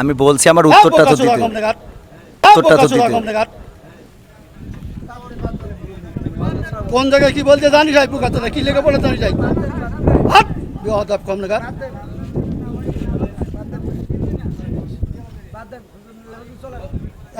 আমি বলছি আমার উত্তরটা তো দিতে। উত্তরটা তো দিতে। কোন জায়গায় কি বলতে জানি যাই পুকাতে কি লেগে পড়ে জানি যাই হাত। বেহাদাব কম নাগাদ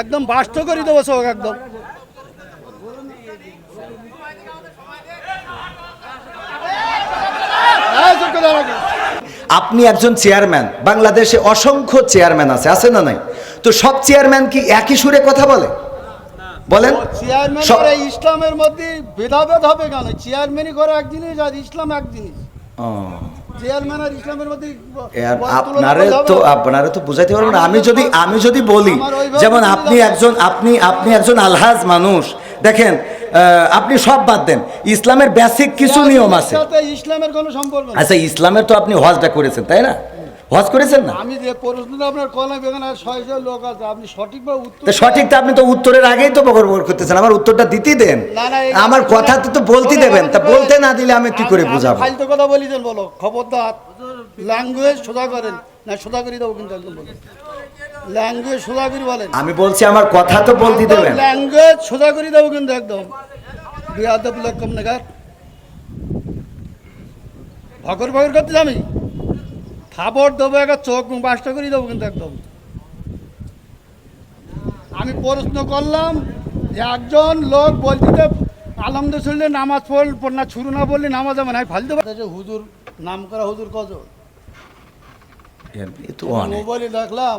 একদম বাস্ত করে দেবো সব একদম এই চুপ করে দাঁড়া। আপনি একজন চেয়ারম্যান বাংলাদেশে অসংখ্য চেয়ারম্যান আছে আছে না নাই? তো সব চেয়ারম্যান কি একই সুরে কথা বলে? বলেন। চেয়ারম্যান ইসলামের মধ্যে ভেদাভেদ হবে কেন? চেয়ারম্যানই করে এক জিনিস আর ইসলাম এক জিনিস। আপনারে তো আপনারে তো বুঝাইতে পারব না। আমি যদি আমি যদি বলি যেমন আপনি একজন আপনি আপনি একজন আলহাজ মানুষ দেখেন আপনি সব বাদ দেন। ইসলামের বেসিক কিছু নিয়ম আছে। ইসলামের কোনো সম্পর্ক আচ্ছা ইসলামের তো আপনি হজটা করেছেন তাই না? হজ করেছেন না? আমি যে প্রশ্নটা আপনার কলা বেগান আর ছয় ছয় লোক আছে আপনি উত্তর সঠিক তো আপনি তো উত্তরের আগেই তো বকর করতেছেন আমার উত্তরটা দিতেই দেন। আমার কথা তো তো বলতে দেবেন তা বলতে না দিলে আমি কি করে বুঝাবো? ফালতু কথা বলি দেন বলো। খবরদার ল্যাঙ্গুয়েজ সোজা করেন। না সোজা করে দেবো কিন্তু একদম ল্যাঙ্গুয়েজ সোজা করে বলেন। আমি বলছি আমার কথা তো বলতে দেবেন। ল্যাঙ্গুয়েজ সোজা করে দেবো কিন্তু একদম। বিয়াদব লোক কম ভগর ভগর করতে আমি খাবার দেবো একটা চোখ বাসটা করে দেবো কিন্তু একদম। আমি প্রশ্ন করলাম যে একজন লোক বলতে আলহামদুলিল্লাহ নামাজ পড়ল পড় না ছুরু না বললে নামাজ হবে না আমি ফালতে পারছি হুজুর নাম করা হুজুর অনেক। মোবাইলে দেখলাম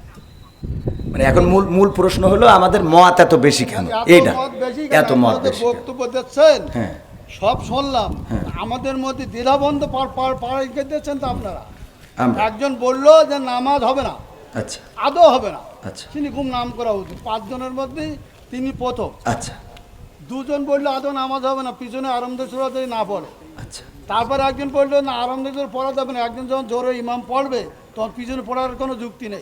মানে এখন মূল মূল প্রশ্ন হলো আমাদের মত এত বেশি কেন? এইটা এত মত বেশি বক্তব্য দিচ্ছেন? হ্যাঁ। সব শুনলাম। হ্যাঁ। আমাদের মধ্যে দ্বিধাবন্ধ পার পার তো আপনারা। একজন বলল যে নামাজ হবে না। আচ্ছা। আদৌ হবে না। আচ্ছা। তিনি খুব নাম করা উচিত। পাঁচজনের মধ্যে তিনি প্রথম। আচ্ছা। দুজন বলল আদৌ নামাজ হবে না পিছনে আরামদের সুরাতে না পড়ে। আচ্ছা। তারপর একজন বলল না আরামদের পড়া যাবে না। একজন যখন জোরে ইমাম পড়বে তখন পিছনে পড়ার কোনো যুক্তি নেই।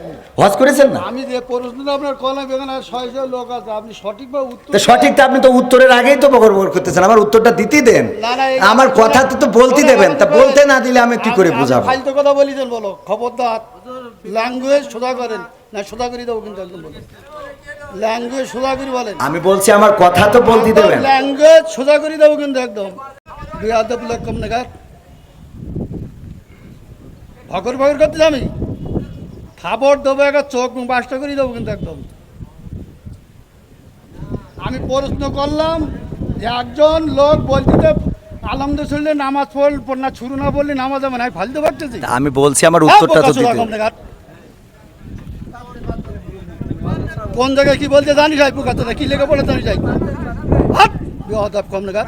হজ করেছেন না? আমি যে প্রশ্নটা আপনার কলা বেগান আর ছয় ছয় লোক আছে আপনি সঠিকভাবে উত্তর তো সঠিক তো আপনি তো উত্তরের আগেই তো বকর বকর করতেছেন আমার উত্তরটা দিতেই দেন। না, না, আমার কথা তো তো বলতে দেবেন তা বলতে না দিলে আমি কি করে বুঝাবো? ফালতু কথা বলি দেন বলো খবরদার। ল্যাঙ্গুয়েজ সোজা করেন না সোজা করে দেবো কিন্তু একদম বলো। ল্যাঙ্গুয়েজ সোজা করে বলেন। আমি বলছি আমার কথা তো বলতে দেবেন। ল্যাঙ্গুয়েজ সোজা করে দেবো কিন্তু একদম। বিয়াদব লোক কম নাগাদ ভগর ভগর করতে আমি খাবার দেবো একটা চোখ বাসটা করে দেবো কিন্তু একদম। আমি প্রশ্ন করলাম যে একজন লোক বলতে আলহামদুলিল্লাহ নামাজ পড়ল না ছুরু না বললে নামাজ হবে না। ফালতে পারতেছি? আমি বলছি আমার উত্তরটা তো দিতে। কোন জায়গায় কি বলতে জানি যাই পুকাতে না কি লেগে পড়ে জানি যাই বেহাদাব কম নাগাদ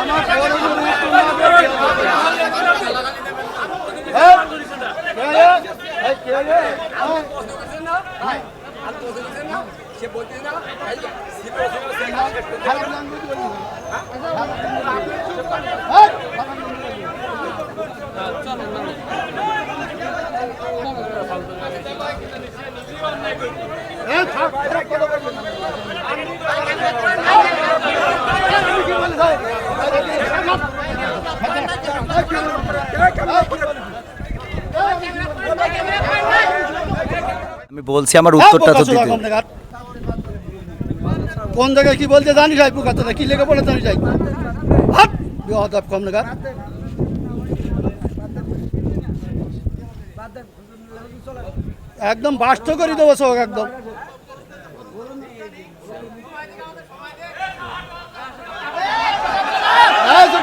আমার বড় বড় উত্তর না দিয়ে বিয়াদব লোক। এই, কে রে? এই, কে রে? হ্যাঁ? খারাপ language বলবি না। এই, খারাপ language বলবি না। এ, থাক, থাক, কথা বলবি না। আমি কি বলি, ভাই? আমি বলছি আমার উত্তরটা তো দিতে। কোন জায়গায় কি বলতে জানিস ভাই পুকাতে কি লেগে বলে জানিস ভাই? হাট বিহদাব কম জায়গা একদম বাস্ত করে দেবো সব একদম।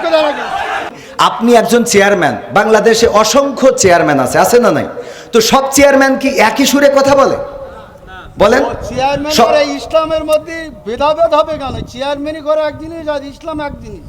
দাঁড়া। আপনি একজন চেয়ারম্যান। বাংলাদেশে অসংখ্য চেয়ারম্যান আছে আছে না নাই? তো সব চেয়ারম্যান কি একই সুরে কথা বলে? বলেন। চেয়ারম্যান ইসলামের মধ্যে ভেদাভেদ হবে কেন? চেয়ারম্যানই করে এক জিনিস আর ইসলাম এক জিনিস।